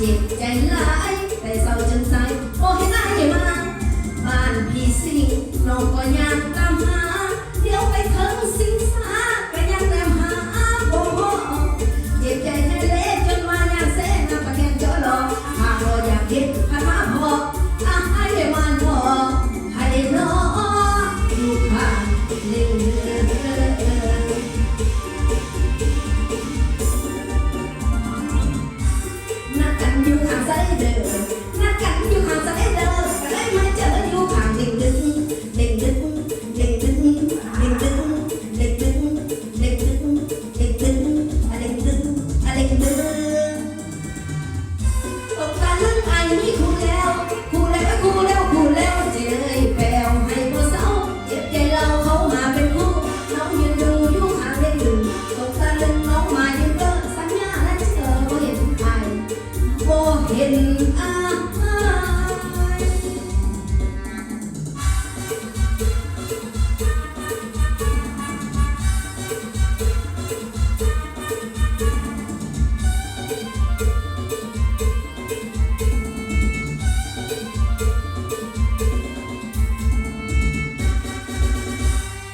จิตใจร้ายแต่เศร้า